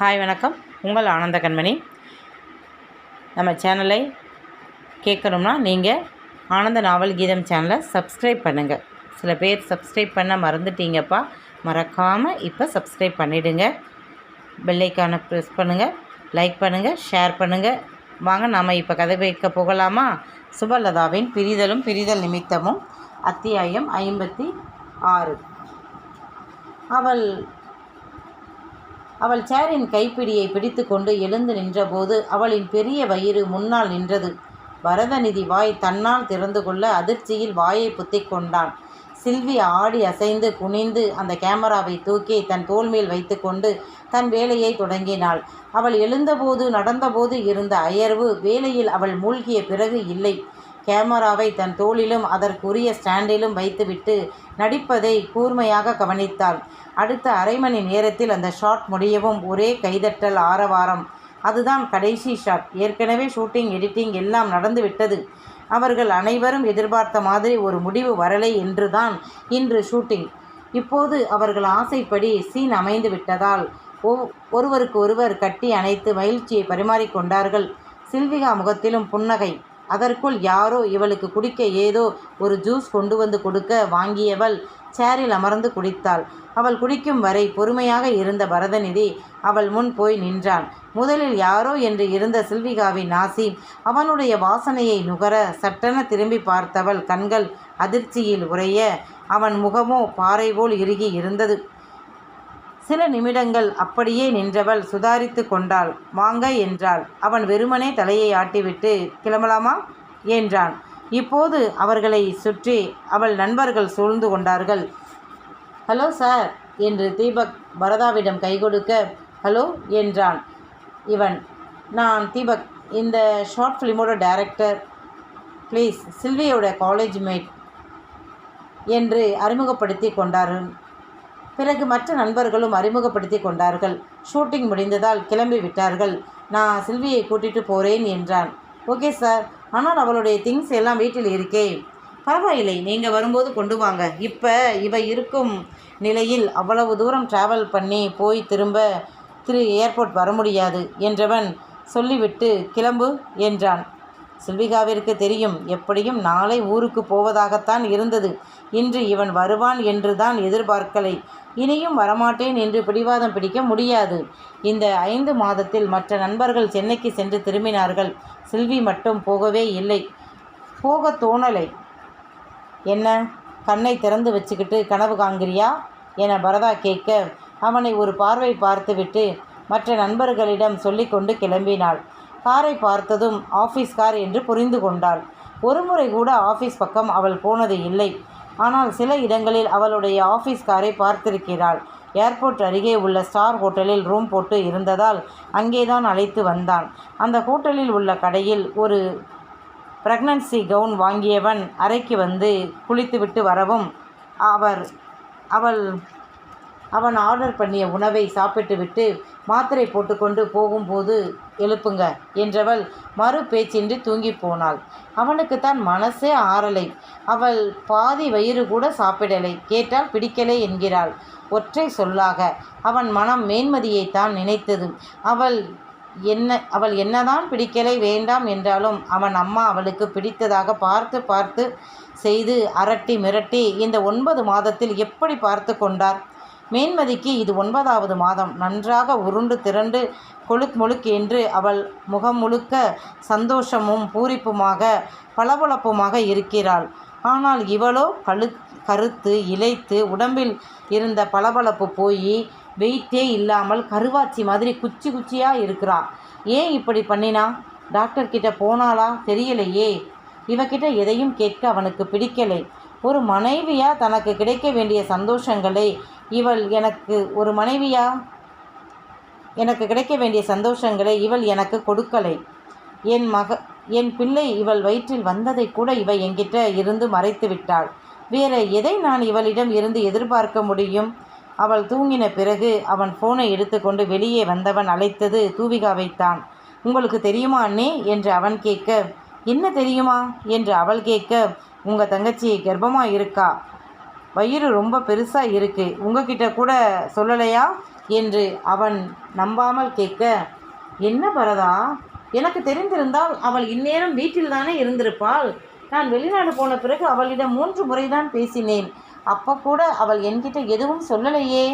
Hi வணக்கம். உங்கள் ஆனந்த கண்மணி. நம்ம சேனலை கேட்கணும்னா நீங்கள் ஆனந்த நாவல் கீதம் சேனலை சப்ஸ்கிரைப் பண்ணுங்கள் சில பேர் சப்ஸ்கிரைப் பண்ண மறந்துட்டீங்கப்பா. மறக்காமல் இப்போ சப்ஸ்கிரைப் பண்ணிவிடுங்க பெல்லைக்கான ப்ரெஸ் பண்ணுங்கள் லைக் பண்ணுங்கள் ஷேர் பண்ணுங்கள் வாங்க நாம் இப்போ கதை வைக்க போகலாமா? சுபலதாவின் பிரிதலும் பிரிதல் நிமித்தமும் அத்தியாயம் ஐம்பத்தி ஆறு. அவள் அவள் சேரின் கைப்பிடியை பிடித்துக்கொண்டு எழுந்து நின்றபோது அவளின் பெரிய வயிறு முன்னால் நின்றது. பரதநிதி வாய் தன்னால் திறந்து கொள்ள அதிர்ச்சியில் வாயை புத்திக் கொண்டான். சில்வி ஆடி அசைந்து குனிந்து அந்த கேமராவை தூக்கி தன் தோல் மேல் வைத்துக்கொண்டு தன் வேலையை தொடங்கினாள். அவள் எழுந்தபோது நடந்தபோது இருந்த அயர்வு வேலையில் அவள் மூழ்கிய பிறகு இல்லை. கேமராவை தன் தோளிலும் அதற்குரிய ஸ்டாண்டிலும் வைத்துவிட்டு நடிப்பதை கூர்மையாக கவனித்தாள். அடுத்த அரை மணி நேரத்தில் அந்த ஷாட் முடியவும் ஒரே கைதட்டல் ஆரவாரம். அதுதான் கடைசி ஷாட். ஏற்கனவே ஷூட்டிங் எடிட்டிங் எல்லாம் நடந்துவிட்டது. அவர்கள் அனைவரும் எதிர்பார்த்த மாதிரி ஒரு முடிவு வரலை என்றுதான் இன்று ஷூட்டிங். இப்போது அவர்கள் ஆசைப்படி சீன் அமைந்து விட்டதால் ஒருவருக்கு ஒருவர் கட்டி அணைத்து மகிழ்ச்சியை பரிமாறிக்கொண்டார்கள். சில்விகா முகத்திலும் புன்னகை. அதற்குள் யாரோ இவளுக்கு குடிக்க ஏதோ ஒரு ஜூஸ் கொண்டு வந்து கொடுக்க வாங்கியவள் சேரில் அமர்ந்து குடித்தாள். அவள் குடிக்கும் வரை பொறுமையாக இருந்த பரதநிதி அவள் முன் போய் நின்றான். முதலில் யாரோ என்று இருந்த சில்விகாவின் நாசி அவனுடைய வாசனையை நுகர சட்டென திரும்பி பார்த்தவள் கண்கள் அதிர்ச்சியில் உறைய அவன் முகமோ பாறை போல் இறுகி இருந்தது. சில நிமிடங்கள் அப்படியே நின்றவள் சுதாரித்து கொண்டாள். வாங்க என்றாள். அவன் வெறுமனே தலையை ஆட்டிவிட்டு கிளம்பலாமா? என்றான். இப்போது அவர்களை சுற்றி அவள் நண்பர்கள் சூழ்ந்து கொண்டார்கள். ஹலோ சார் என்று தீபக் பரதாவிடம் கை கொடுக்க ஹலோ என்றான் இவன். நான் தீபக் இந்த ஷார்ட் ஃபிலிமோட டைரக்டர். ப்ளீஸ் சில்வியோட காலேஜ் மேட் என்று அறிமுகப்படுத்தி கொண்டார்கள். பிறகு மற்ற நண்பர்களும் அறிமுகப்படுத்தி கொண்டார்கள். ஷூட்டிங் முடிந்ததால் கிளம்பி விட்டார்கள். நான் சில்வியை கூட்டிட்டு போகிறேன் என்றான். Okay sir. ஆனால் அவளுடைய திங்ஸ் எல்லாம் வீட்டில் இருக்கே. பரவாயில்லை நீங்கள் வரும்போது கொண்டு வாங்க. இப்போ இவ இருக்கும் நிலையில் அவ்வளவு தூரம் ட்ராவல் பண்ணி போய் திரும்ப திரு ஏர்போர்ட் வர முடியாது என்றவன் சொல்லிவிட்டு கிளம்பு என்றான். சில்விகாவிற்கு தெரியும் எப்படியும் நாளை ஊருக்கு போவதாகத்தான் இருந்தது. இன்று இவன் வருவான் என்று தான் எதிர்பார்க்கலை. இனியும் வரமாட்டேன் என்று பிடிவாதம் பிடிக்க முடியாது. இந்த ஐந்து மாதத்தில் மற்ற நண்பர்கள் சென்னைக்கு சென்று திரும்பினார்கள். செல்வி மட்டும் போகவே இல்லை. போக தோணலை. என்ன? கண்ணை திறந்து வச்சுக்கிட்டு கனவு காங்கிறியா என பரதா கேட்க அவனை ஒரு பார்வை பார்த்துவிட்டு மற்ற நண்பர்களிடம் சொல்லிக்கொண்டு கிளம்பினாள். காரை பார்த்ததும் ஆஃபீஸ் கார் என்று புரிந்து கொண்டாள். ஒருமுறை கூட ஆஃபீஸ் பக்கம் அவள் போனது இல்லை. ஆனால் சில இடங்களில் அவளுடைய ஆஃபீஸ் காரை பார்த்திருக்கிறாள். ஏர்போர்ட் அருகே உள்ள ஸ்டார் ஹோட்டலில் ரூம் போட்டு இருந்ததால் அங்கேதான் அழைத்து வந்தான். அந்த ஹோட்டலில் உள்ள கடையில் ஒரு ப்ரெக்னன்சி கவுன் வாங்கியவன் அறைக்கு வந்து குளித்துவிட்டு வரவும் அவர் அவள் அவன் ஆர்டர் பண்ணிய உணவை சாப்பிட்டுவிட்டு மாத்திரை போட்டுக்கொண்டு போகும்போது எழுப்புங்க என்றவள் மறு பேச்சின்றி தூங்கி போனாள் அவனுக்குத்தான் மனசே ஆறலை. அவள் பாதி வயிறு கூட சாப்பிடலை. கேட்டால் பிடிக்கலை என்கிறாள். ஒற்றை சொல்லாக அவன் மனம் மேன்மதியைத்தான் நினைத்தது. அவள் என்ன அவள் என்னதான் பிடிக்கலை வேண்டாம் என்றாலும் அவன் அம்மா அவளுக்கு பிடித்ததாக பார்த்து பார்த்து செய்து அரட்டி மிரட்டி இந்த ஒன்பது மாதத்தில் எப்படி பார்த்து கொண்டார்? மேன்மதிக்கு இது ஒன்பதாவது மாதம். நன்றாக உருண்டு திரண்டு கொழுக் முழுக் என்று அவள் முகம் முழுக்க சந்தோஷமும் பூரிப்புமாக பளபளப்புமாக இருக்கிறாள். ஆனால் இவளோ கழு கருத்து இழைத்து உடம்பில் இருந்த பளபளப்பு போய் வெயிட்டே இல்லாமல் கருவாச்சி மாதிரி குச்சி குச்சியாக இருக்கிறா. ஏன் இப்படி பண்ணினா? டாக்டர் கிட்ட போனாளா? தெரியலையே. இவகிட்ட எதையும் கேட்க அவனுக்கு பிடிக்கலை. ஒரு மனைவியாக தனக்கு கிடைக்க வேண்டிய சந்தோஷங்களை இவள் எனக்கு ஒரு மனைவியா? எனக்கு கிடைக்க வேண்டிய சந்தோஷங்களை இவள் எனக்கு கொடுக்கலை. என் மக என் பிள்ளை இவள் வயிற்றில் வந்ததை கூட இவ என்கிட்ட இருந்து மறைத்து விட்டாள். வேற எதை நான் இவளிடம் இருந்து எதிர்பார்க்க முடியும்? அவள் தூங்கின பிறகு அவன் ஃபோனை எடுத்துக்கொண்டு வெளியே வந்தவன் அழைத்தது தூவிகாவைத்தான். உங்களுக்கு தெரியுமா அண்ணே? என்று அவன் கேட்க என்ன தெரியுமா? என்று அவள் கேட்க உங்கள் தங்கச்சி கர்ப்பமாக இருக்கா வயிறு ரொம்ப பெருசாக இருக்குது உங்ககிட்ட கூட சொல்லலையா? என்று அவன் நம்பாமல் கேட்க என்ன பரதா? எனக்கு தெரிந்திருந்தால் அவள் இந்நேரம் வீட்டில்தானே இருந்திருப்பாள். நான் வெளிநாடு போன பிறகு அவளிடம் மூன்று முறைதான் பேசினேன். அப்போ கூட அவள் என்கிட்ட எதுவும் சொல்லலையே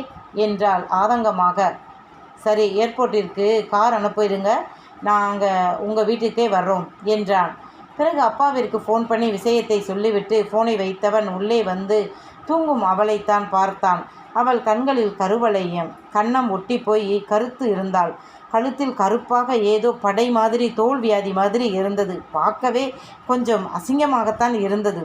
என்றாள் ஆதங்கமாக. சரி ஏர்போர்ட்டிற்கு கார் அனுப்பிடுங்க. நாங்கள் உங்கள் வீட்டுக்கே வர்றோம் என்றான். பிறகு அப்பாவிற்கு ஃபோன் பண்ணி விஷயத்தை சொல்லிவிட்டு ஃபோனை வைத்தவன் உள்ளே வந்து தூங்கும் அவளைத்தான் பார்த்தான். அவள் கண்களில் கருவளையம். கன்னம் ஒட்டி போய் கருத்து இருந்தாள். கழுத்தில் கருப்பாக ஏதோ படை மாதிரி தோல் வியாதி மாதிரி இருந்தது. பார்க்கவே கொஞ்சம் அசிங்கமாகத்தான் இருந்தது.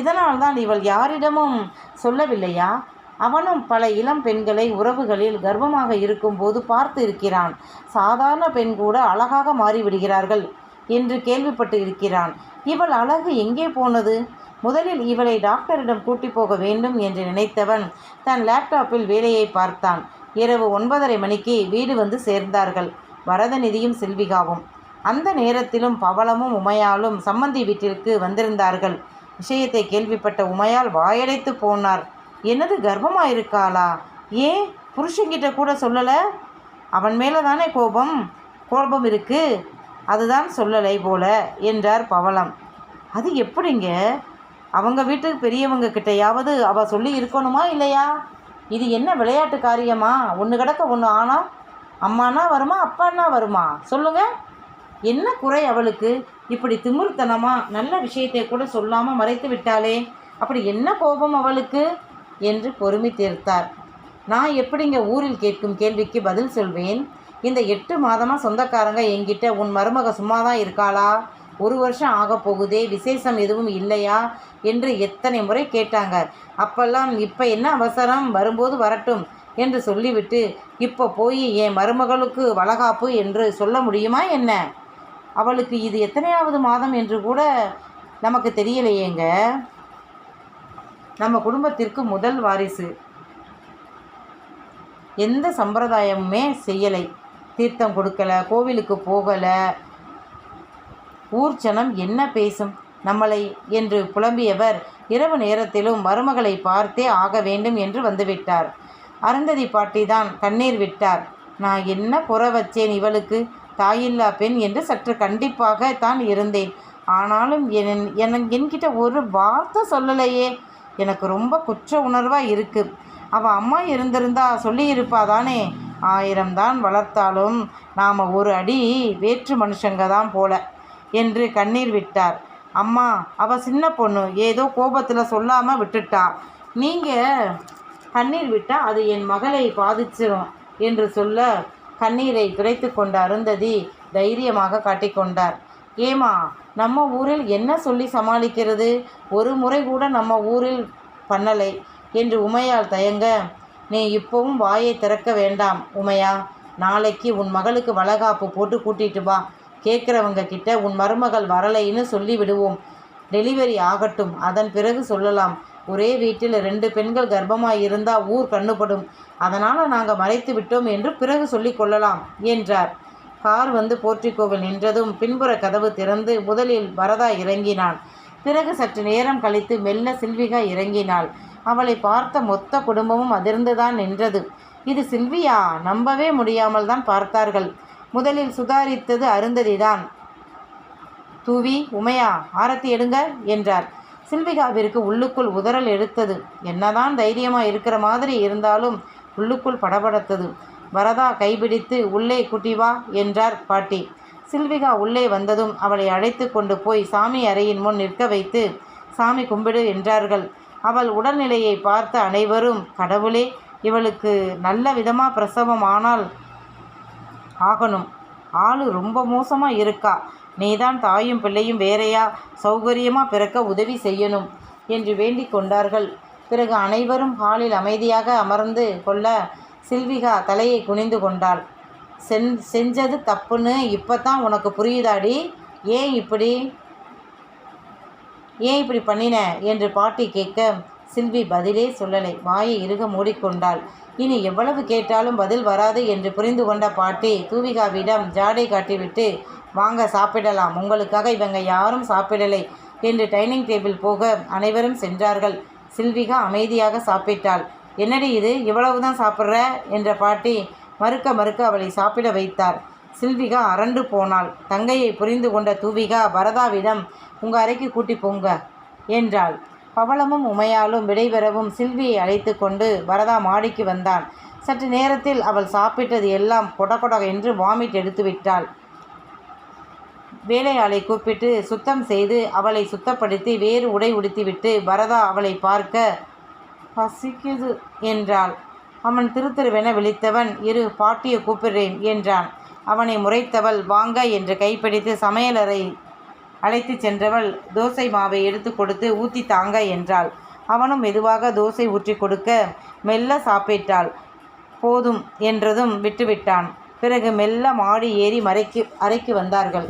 இதனால் தான் இவள் யாரிடமும் சொல்லவில்லையா? அவனும் பல இளம் பெண்களை உறவுகளில் கர்ப்பமாக இருக்கும்போது பார்த்து இருக்கிறான். சாதாரண பெண் கூட அழகாக மாறிவிடுகிறார்கள் என்று கேள்விப்பட்டு இருக்கிறான். இவள் அழகு எங்கே போனது? முதலில் இவளை டாக்டரிடம் கூட்டி போக வேண்டும் என்று நினைத்தவன் தன் லேப்டாப்பில் வேலையை பார்த்தான். இரவு ஒன்பதரை மணிக்கு வீடு வந்து சேர்ந்தார்கள். வரதநிதியும் செல்விகாவும். அந்த நேரத்திலும் பவளமும் உமையாலும் சம்மந்தி வீட்டிற்கு வந்திருந்தார்கள். விஷயத்தை கேள்விப்பட்ட உமையால் வாயடைத்து போனார். என்னது கர்ப்பமாயிருக்காளா? ஏன்? புருஷங்கிட்ட கூட சொல்லலை? அவன் மேலே தானே கோபம்? கோபம் இருக்கு? அதுதான் சொல்லலை போல என்றார் பவளம். அது எப்படிங்க? அவங்க வீட்டுக்கு பெரியவங்க கிட்டையாவது அவ சொல்லி இருக்கணுமா இல்லையா? இது என்ன விளையாட்டு காரியமா? ஒன்று கிடக்க ஒன்று ஆனா அம்மானா வருமா அப்பானா வருமா? சொல்லுங்க. என்ன குறை அவளுக்கு? இப்படி திமிர்த்தனமா நல்ல விஷயத்தை கூட சொல்லாமல் மறைத்து விட்டாளே அப்படி என்ன கோபம் அவளுக்கு? என்று பொறுமை தீர்த்தார். நான் எப்படிங்க ஊரில் கேட்கும் கேள்விக்கு பதில் சொல்வேன்? இந்த எட்டு மாதமாக சொந்தக்காரங்க என்கிட்ட உன் மருமக சும்மா தான் இருக்காளா? ஒரு வருஷம் ஆக போகுதே விசேஷம் எதுவும் இல்லையா என்று எத்தனை முறை கேட்டாங்க. அப்பெல்லாம் இப்போ என்ன அவசரம்? வரும்போது வரட்டும் என்று சொல்லிவிட்டு இப்போ போய் என் மருமகளுக்கு வளகாப்பு என்று சொல்ல முடியுமா என்ன? அவளுக்கு இது எத்தனையாவது மாதம் என்று கூட நமக்கு தெரியலையேங்க. நம்ம குடும்பத்திற்கு முதல் வாரிசு. எந்த சம்பிரதாயமுமே செய்யலை. தீர்த்தம் கொடுக்கல கோவிலுக்கு போகலை ஊர் ஜனம் என்ன பேசும்? நம்மளை என்று புலம்பியவர் இரவு நேரத்திலும் மருமகளை பார்த்தே ஆக வேண்டும் என்று வந்துவிட்டார். அருந்ததி பாட்டி தான் கண்ணீர் விட்டார். நான் என்ன புற வச்சேன் இவளுக்கு? தாயில்லா பெண் என்று சற்று கண்டிப்பாக தான் இருந்தேன். ஆனாலும் என் என் என்கிட்ட ஒரு வார்த்தை சொல்லலையே. எனக்கு ரொம்ப குற்ற உணர்வாக இருக்குது அவள் அம்மா இருந்திருந்தா சொல்லியிருப்பா தானே ஆயிரம் தான் வளர்த்தாலும் நாம் ஒரு அடி வேற்று மனுஷங்க தான் போல. என்று கண்ணீர் விட்டார். அம்மா அவள் சின்ன பொண்ணு. ஏதோ கோபத்தில் சொல்லாமல் விட்டுட்டா. நீங்கள் கண்ணீர் விட்டால் அது என் மகளை பாதிச்சிடும் என்று சொல்ல கண்ணீரை துடைத்து கொண்ட அருந்ததி தைரியமாக காட்டிக்கொண்டார் ஏமா நம்ம ஊரில் என்ன சொல்லி சமாளிக்கிறது? ஒரு முறை கூட நம்ம ஊரில் பண்ணலை என்று உமையால் தயங்க நீ இப்போவும் வாயை திறக்க வேண்டாம் உமையா. நாளைக்கு உன் மகளுக்கு வளகாப்பு போட்டு கூட்டிட்டு வா. கேட்குறவங்க கிட்ட உன் மருமகள் வரலைன்னு சொல்லி விடுவோம். டெலிவரி ஆகட்டும். அதன் பிறகு சொல்லலாம். ஒரே வீட்டில் ரெண்டு பெண்கள் கர்ப்பமாக இருந்தால் ஊர் கண்ணுப்படும் அதனால் நாங்கள் மறைத்து விட்டோம் என்று பிறகு சொல்லி கொள்ளலாம் என்றார். கார் வந்து போர்ட்டிகோவில் நின்றதும் பின்புற கதவு திறந்து முதலில் வரதா இறங்கினான். பிறகு சற்று நேரம் கழித்து மெல்ல சில்விகா இறங்கினாள். அவளை பார்த்த மொத்த குடும்பமும் அதிர்ந்துதான் நின்றது. இது சில்வியா? நம்பவே முடியாமல் தான் பார்த்தார்கள். முதலில் சுதாரித்தது அருந்ததிதான். தூவி உமையா ஆரத்தி எடுங்க என்றார். சில்விகாவிற்கு உள்ளுக்குள் உதறல் எடுத்தது. என்னதான் தைரியமாக இருக்கிற மாதிரி இருந்தாலும் உள்ளுக்குள் படபடத்தது. வரதா கைபிடித்து உள்ளே குட்டி வா என்றார் பாட்டி. சில்விகா உள்ளே வந்ததும் அவளை அழைத்து கொண்டு போய் சாமி அறையின் முன் நிற்க வைத்து சாமி கும்பிடு என்றார்கள். அவள் உடல்நிலையை பார்த்த அனைவரும் கடவுளே இவளுக்கு நல்ல விதமாக பிரசவம் ஆனால் ஆகணும். ஆளு ரொம்ப மோசமாக இருக்கா? நீதான் தாயும் பிள்ளையும் வேறையா சௌகரியமாக பிறக்க உதவி செய்யணும் என்று வேண்டிக் கொண்டார்கள். பிறகு அனைவரும் ஹாலில் அமைதியாக அமர்ந்து கொள்ள சில்விகா தலையை குனிந்து கொண்டாள். சென் செஞ்சது தப்புன்னு இப்போ தான் உனக்கு புரியுதாடி? ஏன் இப்படி? ஏன் இப்படி பண்ணின? என்று பாட்டி கேட்க சில்வி பதிலே சொல்லலை. வாயை இறுக மூடிக்கொண்டாள். இனி எவ்வளவு கேட்டாலும் பதில் வராது என்று புரிந்து கொண்ட பாட்டி தூவிகாவிடம் ஜாடை காட்டிவிட்டு வாங்க சாப்பிடலாம். உங்களுக்காக இவங்க யாரும் சாப்பிடலை என்று டைனிங் டேபிள் போக அனைவரும் சென்றார்கள். சில்விகா அமைதியாக சாப்பிட்டாள். என்னடி இது? இவ்வளவுதான் சாப்பிட்ற? என்ற பாட்டி மறுக்க மறுக்க அவளை சாப்பிட வைத்தார். சில்விகா அரண்டு போனாள். தங்கையை புரிந்து கொண்ட தூவிகா பரதாவிடம் உங்கள் அறைக்கு கூட்டி போங்க என்றாள். பவளமும் உமையாலும் விடைபெறவும் சில்வியை அழைத்து கொண்டு வரதா மாடிக்கு வந்தான். சற்று நேரத்தில் அவள் சாப்பிட்டது எல்லாம் கொடகொட என்று வாமிட் எடுத்து விட்டாள். வேலையாளை கூப்பிட்டு சுத்தம் செய்து அவளை சுத்தப்படுத்தி வேறு உடை உடுத்திவிட்டு பரதா அவளை பார்க்க பசிக்குது என்றாள். அவன் திருத்திருவென விழித்தவன் இரு பாட்டியை கூப்பிடுறேன் என்றான். அவனை முறைத்தவள் வாங்க என்று கைப்பிடித்து சமையலறை அழைத்துச் சென்றவள் தோசை மாவை எடுத்து கொடுத்து ஊற்றி தாங்க என்றாள். அவனும் மெதுவாக தோசை ஊற்றி கொடுக்க மெல்ல சாப்பிட்டாள். போதும் என்றதும் விட்டுவிட்டான். பிறகு மெல்ல மாடி ஏறி மறைக்கு அறைக்கு வந்தார்கள்.